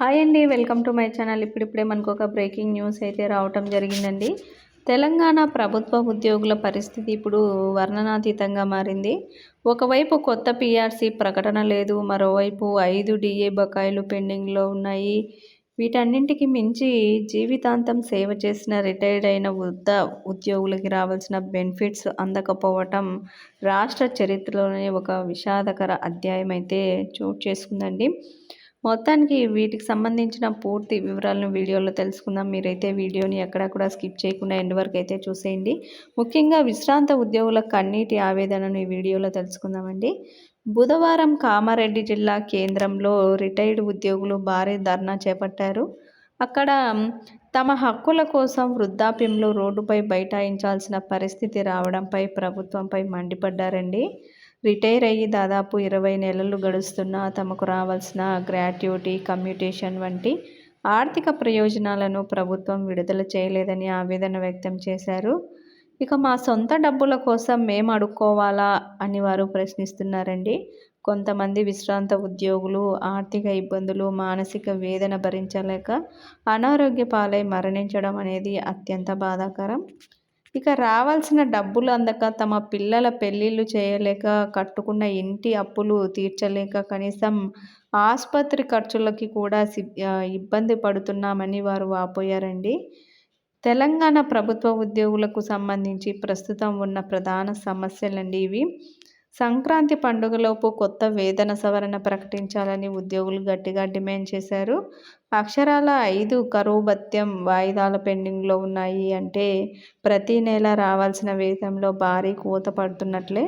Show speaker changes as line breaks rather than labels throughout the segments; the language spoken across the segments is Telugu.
హాయ్ అండి వెల్కమ్ టు మై ఛానల్. ఇప్పుడిప్పుడే మనకు ఒక బ్రేకింగ్ న్యూస్ అయితే రావటం జరిగిందండి. తెలంగాణ ప్రభుత్వ ఉద్యోగుల పరిస్థితి ఇప్పుడు వర్ణనాతీతంగా మారింది. ఒకవైపు కొత్త పిఆర్సీ ప్రకటన లేదు మరోవైపు ఐదు డిఏ బకాయిలు పెండింగ్లో ఉన్నాయి. వీటన్నింటికి మించి జీవితాంతం సేవ చేసిన రిటైర్డ్ అయిన వృద్ధ ఉద్యోగులకి రావాల్సిన బెనిఫిట్స్ అందకపోవటం రాష్ట్ర చరిత్రలోనే ఒక విషాదకర అధ్యాయం అయితే చోటు చేసుకుందండి. మొత్తానికి వీటికి సంబంధించిన పూర్తి వివరాలను వీడియోలో తెలుసుకుందాం. మీరైతే వీడియోని ఎక్కడా కూడా స్కిప్ చేయకుండా ఎండ్ వరకు అయితే చూసేయండి. ముఖ్యంగా విశ్రాంత ఉద్యోగుల కన్నీటి ఆవేదనను ఈ వీడియోలో తెలుసుకుందామండి. బుధవారం కామారెడ్డి జిల్లా కేంద్రంలో రిటైర్డ్ ఉద్యోగులు భారీ ధర్నా చేపట్టారు. అక్కడ తమ హక్కుల కోసం వృద్ధాప్యంలో రోడ్డుపై బైఠాయించాల్సిన పరిస్థితి రావడంపై ప్రభుత్వంపై మండిపడ్డారండి. రిటైర్ అయ్యి దాదాపు ఇరవై నెలలు గడుస్తున్నా తమకు రావాల్సిన గ్రాట్యుటీ కమ్యూటేషన్ వంటి ఆర్థిక ప్రయోజనాలను ప్రభుత్వం విడుదల చేయలేదని ఆవేదన వ్యక్తం చేశారు. ఇక మా సొంత డబ్బుల కోసం మేము అడుక్కోవాలా అని వారు ప్రశ్నిస్తున్నారండి. కొంతమంది విశ్రాంత ఉద్యోగులు ఆర్థిక ఇబ్బందులు మానసిక వేదన భరించలేక అనారోగ్య పాలై మరణించడం అనేది అత్యంత బాధాకరం. ఇక రావాల్సిన డబ్బులు అందక తమ పిల్లల పెళ్ళిళ్ళు చేయలేక కట్టుకున్న ఇంటి అప్పులు తీర్చలేక కనీసం ఆసుపత్రి ఖర్చులకి కూడా ఇబ్బంది పడుతున్నామని వారు వాపోయారండి. తెలంగాణ ప్రభుత్వ ఉద్యోగులకు సంబంధించి ప్రస్తుతం ఉన్న ప్రధాన సమస్యలండి ఇవి. సంక్రాంతి పండుగలోపు కొత్త వేతన సవరణ ప్రకటించాలని ఉద్యోగులు గట్టిగా డిమాండ్ చేశారు. అక్షరాల ఐదు కరువు భత్యం వాయిదాల పెండింగ్లో ఉన్నాయి అంటే ప్రతి నెల రావాల్సిన వేతంలో భారీ కోత పడుతున్నట్లే.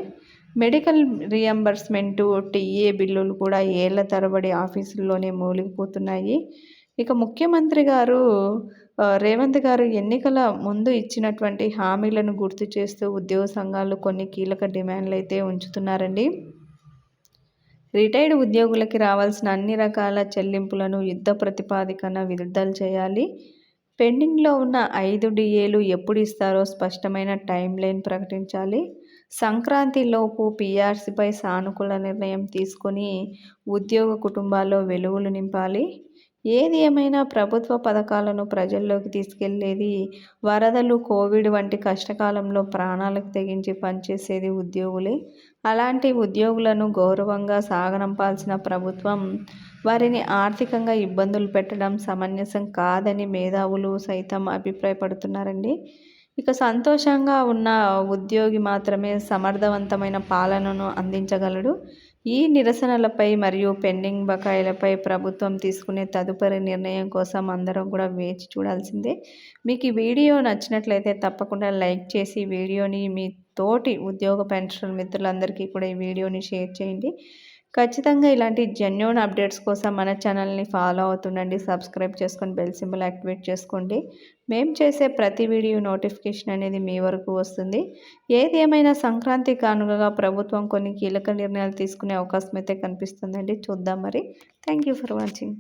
మెడికల్ రియంబర్స్మెంటు టీఏ బిల్లులు కూడా ఏళ్ళ తరబడి ఆఫీసుల్లోనే మూలిగిపోతున్నాయి. ఇక ముఖ్యమంత్రి గారు రేవంత్ గారు ఎన్నికల ముందు ఇచ్చినటువంటి హామీలను గుర్తు చేస్తూ ఉద్యోగ సంఘాలు కొన్ని కీలక డిమాండ్లు అయితే ఉంచుతున్నారండి. రిటైర్డ్ ఉద్యోగులకి రావాల్సిన అన్ని రకాల చెల్లింపులను యుద్ధ ప్రతిపాదికన విడుదల చేయాలి. పెండింగ్లో ఉన్న ఐదు డిఏలు ఎప్పుడు ఇస్తారో స్పష్టమైన టైం లైన్ ప్రకటించాలి. సంక్రాంతిలోపు పీఆర్సీపై సానుకూల నిర్ణయం తీసుకొని ఉద్యోగ కుటుంబాల్లో వెలుగులు నింపాలి. ఏది ఏమైనా ప్రభుత్వ పథకాలను ప్రజల్లోకి తీసుకెళ్ళేది? వరదలు కోవిడ్ వంటి కష్టకాలంలో ప్రాణాలకు తెగించి పనిచేసేది ఉద్యోగులే. అలాంటి ఉద్యోగులను గౌరవంగా సాగనంపాల్సిన ప్రభుత్వం వారిని ఆర్థికంగా ఇబ్బందులు పెట్టడం సమంజసం కాదని మేధావులు సైతం అభిప్రాయపడుతున్నారండి. ఇక సంతోషంగా ఉన్న ఉద్యోగి మాత్రమే సమర్థవంతమైన పాలనను అందించగలడు. ఈ నిరసనలపై మరియు పెండింగ్ బకాయిలపై ప్రభుత్వం తీసుకునే తదుపరి నిర్ణయం కోసం అందరం కూడా వేచి చూడాల్సిందే. మీకు ఈ వీడియో నచ్చినట్లయితే తప్పకుండా లైక్ చేసి వీడియోని మీ తోటి ఉద్యోగ పెన్షన్ మిత్రులందరికీ కూడా ఈ వీడియోని షేర్ చేయండి. ఖచ్చితంగా ఇలాంటి జెన్యున్ అప్డేట్స్ కోసం మన ఛానల్ని ఫాలో అవుతుండండి. సబ్స్క్రైబ్ చేసుకొని బెల్ సింబల్ యాక్టివేట్ చేసుకోండి. మేము చేసే ప్రతి వీడియో నోటిఫికేషన్ అనేది మీ వరకు వస్తుంది. ఏది ఏమైనా సంక్రాంతి కానుకగా ప్రభుత్వం కొన్ని కీలక నిర్ణయాలు తీసుకునే అవకాశం అయితే కనిపిస్తుందండి. చూద్దాం మరి. Thank you for watching